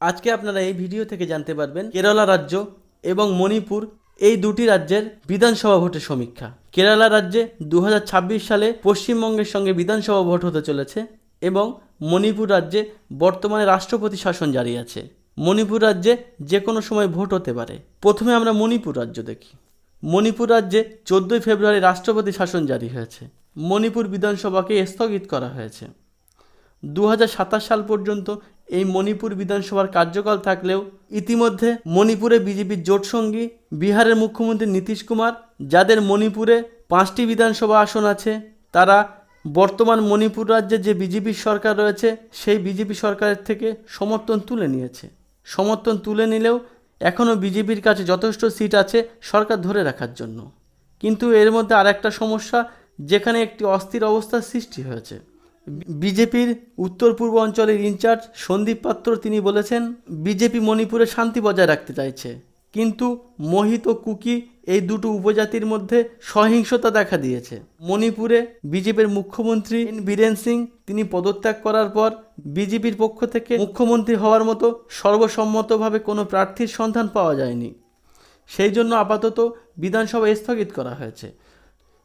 আজকে আপনারা এই ভিডিও থেকে জানতে পারবেন কেরালা রাজ্য এবং মণিপুর এই দুটি রাজ্যের বিধানসভা ভোটের সমীক্ষা। কেরালা রাজ্যে দু হাজার ছাব্বিশ সালে পশ্চিমবঙ্গের সঙ্গে বিধানসভা ভোট হতে চলেছে এবং মণিপুর রাজ্যে বর্তমানে রাষ্ট্রপতি শাসন জারি আছে। মণিপুর রাজ্যে যে কোনো সময় ভোট হতে পারে। প্রথমে আমরা মণিপুর রাজ্য দেখি। মণিপুর রাজ্যে চোদ্দোই ফেব্রুয়ারি রাষ্ট্রপতি শাসন জারি হয়েছে। মণিপুর বিধানসভাকে স্থগিত করা হয়েছে। দু হাজার সাতাশ সাল পর্যন্ত এই মণিপুর বিধানসভার কার্যকাল থাকলেও ইতিমধ্যে মণিপুরে বিজেপির জোটসঙ্গী বিহারের মুখ্যমন্ত্রী নীতিশ কুমার, যাদের মণিপুরে পাঁচটি বিধানসভা আসন আছে, তারা বর্তমান মণিপুর রাজ্যে যে বিজেপির সরকার রয়েছে, সেই বিজেপি সরকারের থেকে সমর্থন তুলে নিয়েছে। সমর্থন তুলে নিলেও এখনও বিজেপির কাছে যথেষ্ট সিট আছে সরকার ধরে রাখার জন্য। কিন্তু এর মধ্যে আরেকটা সমস্যা, যেখানে একটি অস্থির অবস্থার সৃষ্টি হয়েছে। বিজেপির উত্তর পূর্ব অঞ্চলের ইনচার্জ সন্দীপ পাত্র তিনি বলেছেন, বিজেপি মণিপুরে শান্তি বজায় রাখতে চাইছে। কিন্তু মোহিত ও কুকি এই দুটো উপজাতির মধ্যে সহিংসতা দেখা দিয়েছে। মণিপুরে বিজেপির মুখ্যমন্ত্রী বীরেন সিং তিনি পদত্যাগ করার পর বিজেপির পক্ষ থেকে মুখ্যমন্ত্রী হওয়ার মতো সর্বসম্মতভাবে কোনো প্রার্থীর সন্ধান পাওয়া যায়নি। সেই জন্য আপাতত বিধানসভা স্থগিত করা হয়েছে।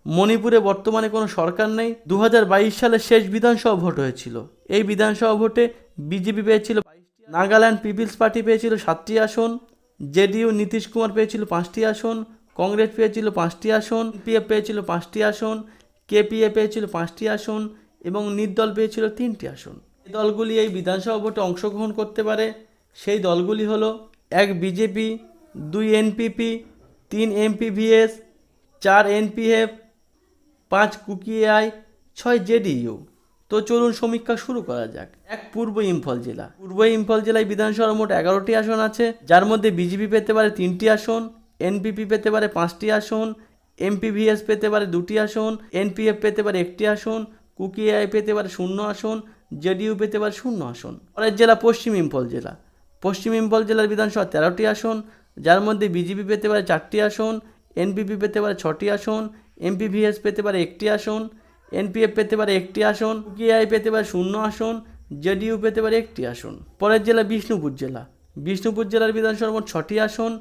মণিপুরে বর্তমানে কোনো সরকার নেই। দু সালে শেষ বিধানসভা ভোট হয়েছিল। এই বিধানসভা ভোটে বিজেপি পেয়েছিল নাগাল্যান্ড পিপলস পার্টি পেয়েছিল সাতটি আসন, জেডিইউ নীতিশ কুমার পেয়েছিল পাঁচটি আসন, কংগ্রেস পেয়েছিল পাঁচটি আসন পিএফ পেয়েছিল পাঁচটি আসন, কেপিএ পেয়েছিল পাঁচটি আসন এবং নির্দল পেয়েছিল তিনটি আসন। এই দলগুলি এই বিধানসভা ভোটে অংশগ্রহণ করতে পারে, সেই দলগুলি হলো এক বিজেপি, দুই এনপিপি, তিন এমপিভিএস, চার এনপিএফ পাঁচ কুকিআই ছয় জেডিইউ। তো চলুন সমীক্ষা শুরু করা যাক। এক পূর্ব ইম্ফল জেলা। পূর্ব ইম্ফল জেলায় বিধানসভার মোট এগারোটি আসন আছে। যার মধ্যে বিজেপি পেতে পারে তিনটি আসন, এনপিপি পেতে পারে পাঁচটি আসন, এমপিভিএস পেতে পারে দুটি আসন, এনপিএফ পেতে পারে একটি আসন কুকিআই পেতে পারে শূন্য আসন, জেডিইউ পেতে পারে শূন্য আসন। পরের জেলা পশ্চিম ইম্ফল জেলা। পশ্চিম ইম্ফল জেলার বিধানসভা তেরোটি আসন, যার মধ্যে বিজেপি পেতে পারে চারটি আসন, এনপিপি পেতে পারে ছটি আসন এমপিভিএস পেতে পারে একটি আসন এনপিএফ পেতে পারে একটি আসন ইউকিআই পেতে পারে শূন্য আসন জেডিইউ পেতে পারে একটি আসন। পরের জেলা বিষ্ণুপুর জেলা। বিষ্ণুপুর জেলার বিধানসভা মোট ছটি আসন,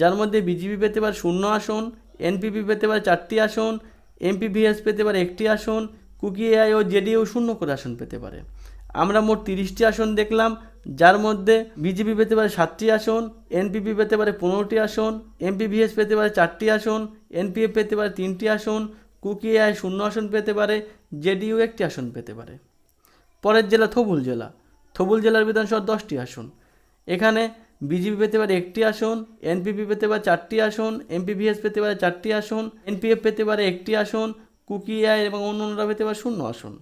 যার মধ্যে বিজেপি পেতে পারে শূন্য আসন এনপিপি পেতে পারে চারটি আসন এমপিভিএস পেতে পারে একটি আসন কুকি এআই ও জেডিইউ শূন্য করে আসন পেতে পারে। আমরা মোট তিরিশটি আসন দেখলাম, যার মধ্যে বিজেপি পেতে পারে সাতটি আসন, এনপিপি পেতে পারে পনেরোটি আসন এমপিভিএস পেতে পারে চারটি আসন, এনপিএফ পেতে পারে তিনটি আসন কুকিআই শূন্য আসন পেতে পারে, জেডিইউ একটি আসন পেতে পারে। পরের জেলা থবুল জেলা। থবুল জেলার বিধানসভা দশটি আসন। এখানে বিজেপি পেতে পারে একটি আসন, এনপিপি পেতে পারে চারটি আসন এমপিভিএস পেতে পারে চারটি আসন, এনপিএফ পেতে পারে একটি আসন কুকিআই এবং অন্যান্যরা পেতে পারে শূন্য আসন।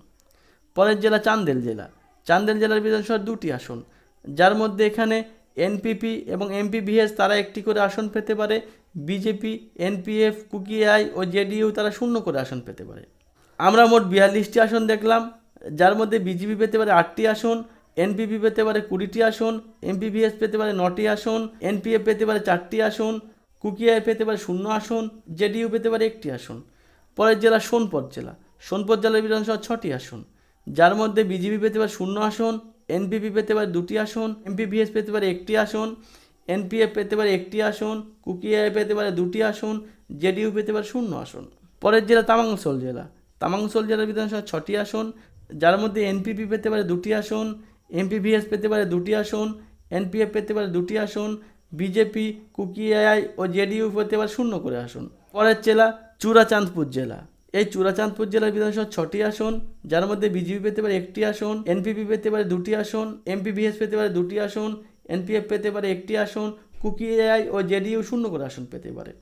পরের জেলা চান্দেল জেলা। চান্দেল জেলার বিধানসভার দুটি আসন। যার মধ্যে এখানে এনপিপি এবং এমপিভিএস তারা একটি করে আসন পেতে পারে, বিজেপি, এনপিএফ কুকিআই ও জেডিইউ তারা শূন্য করে আসন পেতে পারে। আমরা মোট বিয়াল্লিশটি আসন দেখলাম, যার মধ্যে বিজেপি পেতে পারে আটটি আসন, এনপিপি পেতে পারে কুড়িটি আসন এমপিভিএস পেতে পারে নটি আসন, এনপিএফ পেতে পারে চারটি আসন কুকিআই পেতে পারে শূন্য আসন, জেডিইউ পেতে পারে একটি আসন। পরের জেলা সোনপত জেলা। সোনপত জেলার বিধানসভা ছটি আসন। যার মধ্যে বিজেপি পেতে পারে শূন্য আসন এনপিপি পেতে পারে দুটি আসন এমপিভিএস পেতে পারে একটি আসন এনপিএফ পেতে পারে একটি আসন কুকিআই পেতে পারে দুটি আসন জেডিইউ পেতে পারে শূন্য আসন পরের জেলা তামাংসল জেলা তামাংসল জেলার বিধানসভা ছটি আসন যার মধ্যে এনপিপি পেতে পারে দুটি আসন এমপিভিএস পেতে পারে দুটি আসন এনপিএফ পেতে পারে দুটি আসন বিজেপি কুকিআই ও জেডিইউ পেতে পারে শূন্য করে আসন পরের জেলা চূড়াচাঁদপুর জেলা এই চূড়াচাঁদপুর জেলার বিধানসভা ছটি আসন যার মধ্যে বিজেপি পেতে পারে একটি আসন এনপিপি পেতে পারে দুটি আসন এমপিভিএস পেতে পারে দুটি আসন এনপিএফ পেতে পারে একটি আসন কুকি এআই ও জেডিইউ শূন্য করে আসন পেতে পারে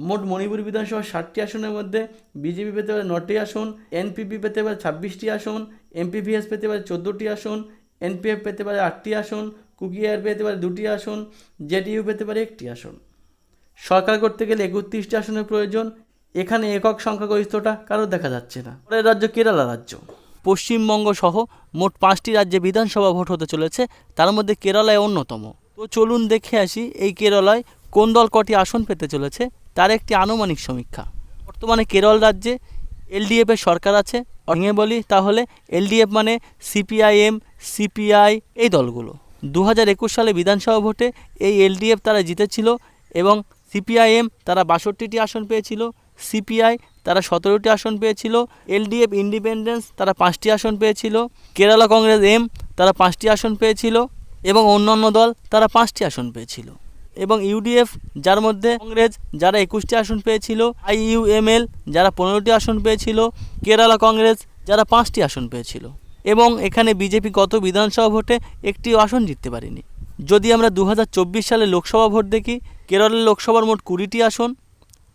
মোট মণিপুর বিধানসভা ষাটটি আসনের মধ্যে বিজেপি পেতে পারে নটি আসন এনপিপি পেতে পারে ছাব্বিশটি আসন এমপিভিএস পেতে পারে চোদ্দোটি আসন এনপিএফ পেতে পারে আটটি আসন কুকি কুকিআই পেতে পারে দুটি আসন জেডিইউ পেতে পারে একটি আসন সরকার করতে গেলে একত্রিশটি আসনের প্রয়োজন এখানে একক সংখ্যাগরিষ্ঠতা কারও দেখা যাচ্ছে না। পরের রাজ্য কেরালা রাজ্য। পশ্চিমবঙ্গ সহ মোট পাঁচটি রাজ্যে বিধানসভা ভোট হতে চলেছে, তার মধ্যে কেরালায় অন্যতম। তো চলুন দেখে আসি এই কেরলায় কোন দল কটি আসন পেতে চলেছে, তার একটি আনুমানিক সমীক্ষা। বর্তমানে কেরল রাজ্যে এলডিএফের সরকার আছে, ভেঙে বলি তাহলে এলডিএফ মানে সিপিআইএম সিপিআই এই দলগুলো। দু হাজার একুশ সালে বিধানসভা ভোটে এই এলডিএফ তারা জিতেছিল এবং সিপিআইএম তারা বাষট্টিটি আসন পেয়েছিল। সিপিআই, তারা সতেরোটি আসন পেয়েছিল। এলডিএফ, ইন্ডিপেন্ডেন্স, তারা পাঁচটি আসন পেয়েছিল। কেরালা কংগ্রেস, এম, তারা পাঁচটি আসন পেয়েছিল। এবং অন্যান্য দল, তারা পাঁচটি আসন পেয়েছিল। এবং ইউডিএফ, যার মধ্যে কংগ্রেস, যারা একুশটি আসন পেয়েছিল। আই আইইউএমএল, যারা পনেরোটি আসন পেয়েছিল। কেরালা কংগ্রেস, যারা পাঁচটি আসন পেয়েছিল। এবং এখানে বিজেপি গত বিধানসভা ভোটে একটি আসন জিততে পারেনি। যদি আমরা দু হাজার চব্বিশ সালে লোকসভা ভোট দেখি, কেরলের লোকসভার মোট কুড়িটি আসন,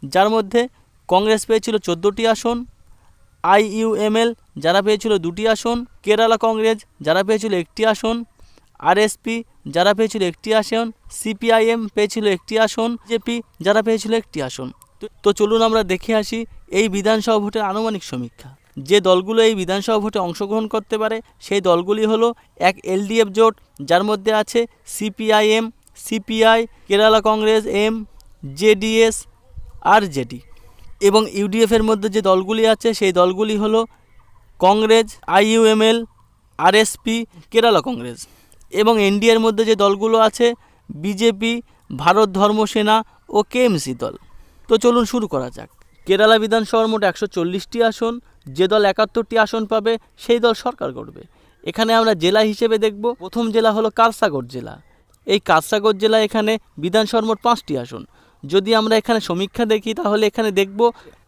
যার মধ্যে কংগ্রেস পেয়েছিল চোদ্দোটি আসন আইইউএমএল যারা পেয়েছিল দুটি আসন, কেরালা কংগ্রেস যারা পেয়েছিল একটি আসন আরএসপি যারা পেয়েছিল একটি আসন সিপিআইএম পেয়েছিল একটি আসন জেপি যারা পেয়েছিল একটি আসন। তো- চলুন আমরা দেখে আসি এই বিধানসভা ভোটের আনুমানিক সমীক্ষা। যে দলগুলো এই বিধানসভা ভোটে অংশগ্রহণ করতে পারে, সেই দলগুলি হলো এক এলডিএফ জোট, যার মধ্যে আছে CPIM CPI Kerala Congress M JDS R JD এবং ইউডিএফের মধ্যে যে দলগুলি আছে, সেই দলগুলি হলো কংগ্রেস আইইউএমএল আরএসপি কেরালা কংগ্রেস। এবং এনডিএর মধ্যে যে দলগুলো আছে বিজেপি ভারত ধর্ম সেনা ও কেএমসি দল। তো চলুন শুরু করা যাক। কেরালা বিধানসভার মোট একশো চল্লিশটি আসন, যে দল একাত্তরটি আসন পাবে, সেই দল সরকার করবে এখানে আমরা জেলা হিসেবে দেখব, প্রথম জেলা হলো কারসাগর জেলা। এই কারসাগর জেলা এখানে বিধানসভার মোট পাঁচটি আসন। যদি আমরা এখানে সমীক্ষা দেখি, তাহলে এখানে দেখব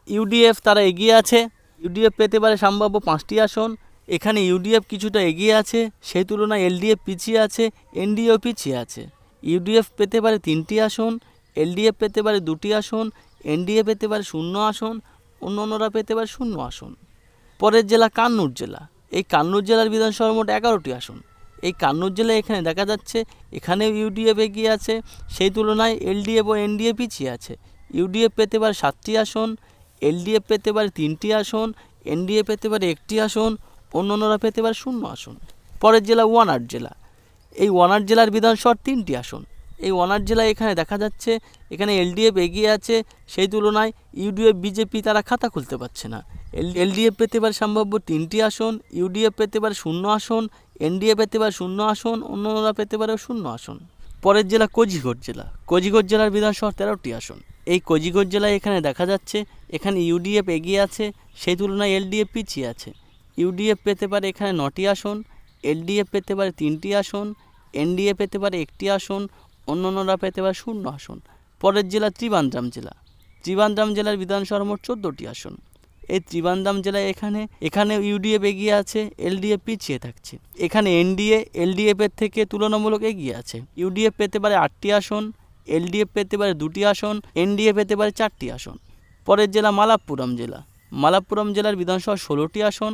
ইউডিএফ তারা এগিয়ে আছে। ইউডিএফ পেতে পারে সম্ভাব্য পাঁচটি আসন। এখানে ইউডিএফ কিছুটা এগিয়ে আছে, সেই তুলনায় এলডিএফ পিছিয়ে আছে এনডিএও পিছিয়ে আছে। ইউডিএফ পেতে পারে তিনটি আসন, এলডিএফ পেতে পারে দুটি আসন, এনডিএ পেতে পারে শূন্য আসন অন্য অন্যরা পেতে পারে শূন্য আসন। পরের জেলা কান্নুর জেলা। এই কান্নুর জেলার বিধানসভার মোট এগারোটি আসন। এই কান্নুর জেলায় এখানে দেখা যাচ্ছে এখানেও ইউডিএফ এগিয়ে আছে, সেই তুলনায় এলডিএফ ও এনডিএ পিছিয়ে আছে। ইউডিএফ পেতে পারে সাতটি আসন, এলডিএফ পেতে পারে তিনটি আসন এনডিএ পেতে পারে একটি আসন অন্য অন্যরা পেতে পারে শূন্য আসন। পরের জেলা ওয়ানার জেলা। এই ওয়ানার জেলার বিধানসভার তিনটি আসন। এই ওয়ানার জেলায় এখানে দেখা যাচ্ছে এখানে এলডিএফ এগিয়ে আছে, সেই তুলনায় ইউডিএফ, বিজেপি তারা খাতা খুলতে পারছে না। এলডিএফ পেতে পারে সম্ভাব্য তিনটি আসন, ইউডিএফ পেতে পারে শূন্য আসন, এনডিএ পেতে পারে শূন্য আসন, অন্যরা পেতে পারে শূন্য আসন। পরের জেলা কোজিঘোড় জেলা। কোজিঘোড় জেলার বিধানসভা তেরোটি আসন। এই কোজিঘোড় জেলায় এখানে দেখা যাচ্ছে, এখানে ইউডিএফ এগিয়ে আছে সেই তুলনায় এলডিএফ পিছিয়ে আছে। ইউডিএফ পেতে পারে এখানে নটি আসন, এলডিএফ পেতে পারে তিনটি আসন, এনডিএ পেতে পারে একটি আসন অন্যান্যরা পেতে পারে শূন্য আসন। পরের জেলা ত্রিবান্দ্রাম জেলা। ত্রিবান্দ্রাম জেলার বিধানসভার মোট চোদ্দোটি আসন। এই ত্রিবান্দাম জেলায় এখানে এখানে ইউডিএফ এগিয়ে আছে, এলডিএফ পিছিয়ে থাকছে। এখানে এনডিএ এলডিএফের থেকে তুলনামূলক এগিয়ে আছে। ইউডিএফ পেতে পারে আটটি আসন, এলডিএফ পেতে পারে দুটি আসন, এনডিএ পেতে পারে চারটি আসন। পরের জেলা মালাপ্পুরম জেলা। মালাপ্পুরম জেলার বিধানসভা ষোলোটি আসন।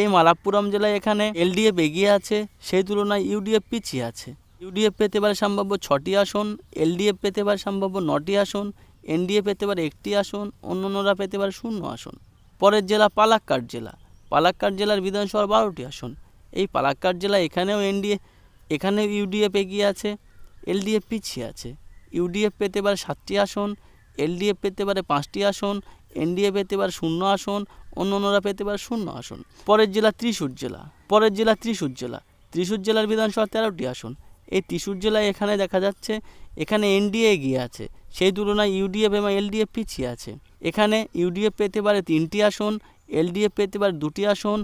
এই মালাপ্পুরম জেলায় এখানে এলডিএফ এগিয়ে আছে, সেই তুলনায় ইউডিএফ পিছিয়ে আছে। ইউডিএফ পেতে পারে সম্ভাব্য ছটি আসন, এলডিএফ পেতে পারে সম্ভাব্য নটি আসন, এনডিএ পেতে পারে একটি আসন, অন্যান্যরা পেতে পারে শূন্য আসন। পরের জেলা পালাক্কাড় জেলা। পালাক্কাড় জেলার বিধানসভার বারোটি আসন। এই পালাক্কাড় জেলা এখানেও এনডিএ, এখানেও ইউডিএফ এগিয়ে আছে, এলডিএফ পিছিয়ে আছে। ইউডিএফ পেতে পারে সাতটি আসন, এলডিএফ পেতে পারে পাঁচটি আসন, এনডিএ পেতে পারে শূন্য আসন অন্য অন্যরা পেতে পারে শূন্য আসন। পরের জেলা ত্রিশূর জেলা। পরের জেলা ত্রিশূর জেলা। ত্রিশূর জেলার বিধানসভা তেরোটি আসন। এই ত্রিশূর জেলায় এখানে দেখা যাচ্ছে, এখানে এনডিএ এগিয়ে আছে। সেই তুলনায় ইউডিএফ এবং এলডিএফ পিছিয়ে আছে। এখানে ইউডিএফ পেতে পারে তিনটি আসন, এলডিএফ পেতে পারে দুটি আসন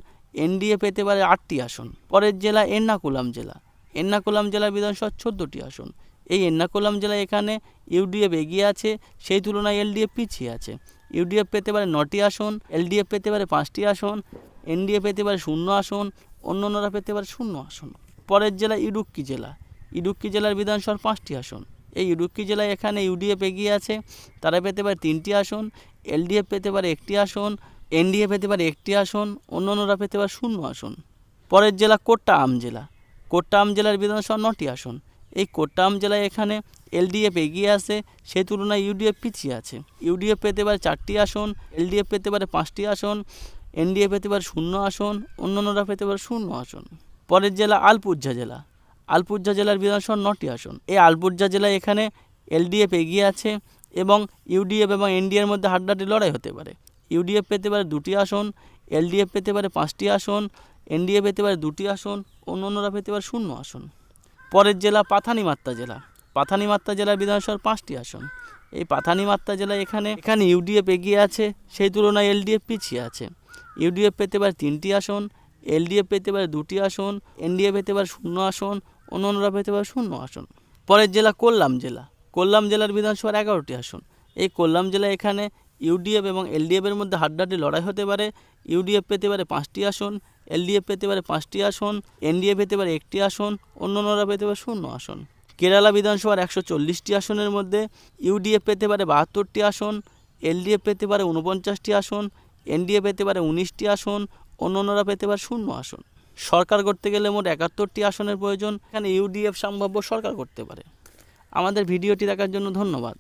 এনডিএ পেতে পারে আটটি আসন। পরের জেলা এর্নাকুলাম জেলা। এর্নাকুলাম জেলার বিধানসভা চোদ্দোটি আসন। এই এর্নাকুলাম জেলায় এখানে ইউডিএফ এগিয়ে আছে, সেই তুলনায় এলডিএফ পিছিয়ে আছে। ইউডিএফ পেতে পারে নটি আসন, এলডিএফ পেতে পারে পাঁচটি আসন এনডিএ পেতে পারে শূন্য আসন অন্য অন্যরা পেতে পারে শূন্য আসন। পরের জেলা ইডুক্কি জেলা। ইডুক্কি জেলার বিধানসভার পাঁচটি আসন। এই ইডুক্কি জেলায় এখানে ইউডিএফ এগিয়ে আছে। তারা পেতে পারে তিনটি আসন, এলডিএফ পেতে পারে একটি আসন এনডিএ পেতে পারে একটি আসন অন্য অন্যরা পেতে পারে শূন্য আসন। পরের জেলা কোট্টাআম জেলা। কোট্টাআম জেলার বিধানসভা নটি আসন। এই কোট্টাআম জেলায় এখানে এলডিএফ এগিয়ে আছে সেই তুলনায় ইউডিএফ পিছিয়ে আছে। ইউডিএফ পেতে পারে চারটি আসন, এলডিএফ পেতে পারে পাঁচটি আসন এনডিএ পেতে পারে শূন্য আসন, অন্যান্যরা পেতে পারে শূন্য আসন। পরের জেলা আলপুরঝা জেলা। আলপুরঝা জেলার বিধানসভা নটি আসন। এই আলপুরঝা জেলায় এখানে এলডিএফ এগিয়ে আছে এবং ইউডিএফ এবং এনডিএর মধ্যে হাড্ডাহাড্ডি লড়াই হতে পারে। ইউডিএফ পেতে পারে দুটি আসন, এলডিএফ পেতে পারে পাঁচটি আসন এনডিএ পেতে পারে দুটি আসন অন্য অন্যরা পেতে পারে শূন্য আসন। পরের জেলা পাথানিমাত্তা জেলা। পাথানিমাত্তা জেলার বিধানসভার পাঁচটি আসন। এই পাথানিমাত্তা জেলা এখানে এখানে ইউডিএফ এগিয়ে আছে, সেই তুলনায় এলডিএফ পিছিয়ে আছে। ইউডিএফ পেতে পারে তিনটি আসন, এলডিএফ পেতে পারে দুটি আসন এনডিএ পেতে পারে শূন্য আসন অন্যান্যরা পেতে পারে শূন্য আসন। পরের জেলা কোল্লাম জেলা। কোল্লাম জেলার বিধানসভার এগারোটি আসন। এই কোল্লাম জেলা এখানে ইউডিএফ এবং এলডিএফের মধ্যে হাড্ডাহাড্ডি লড়াই হতে পারে। ইউডিএফ পেতে পারে পাঁচটি আসন, এলডিএফ পেতে পারে পাঁচটি আসন, এনডিএ পেতে পারে একটি আসন, অন্যান্যরা পেতে পারে শূন্য আসন। কেরালা বিধানসভার একশো চল্লিশটি আসনের মধ্যে ইউডিএফ পেতে পারে বাহাত্তরটি আসন, এলডিএফ পেতে পারে উনপঞ্চাশটি আসন, এনডিএ পেতে পারে উনিশটি আসন, অন্যান্যরা পেতে পারে শূন্য আসন। সরকার করতে গেলে মোট একাত্তরটি আসনের প্রয়োজন। এখানে ইউডিএফ সম্ভাব্য সরকার করতে পারে। আমাদের ভিডিওটি দেখার জন্য ধন্যবাদ।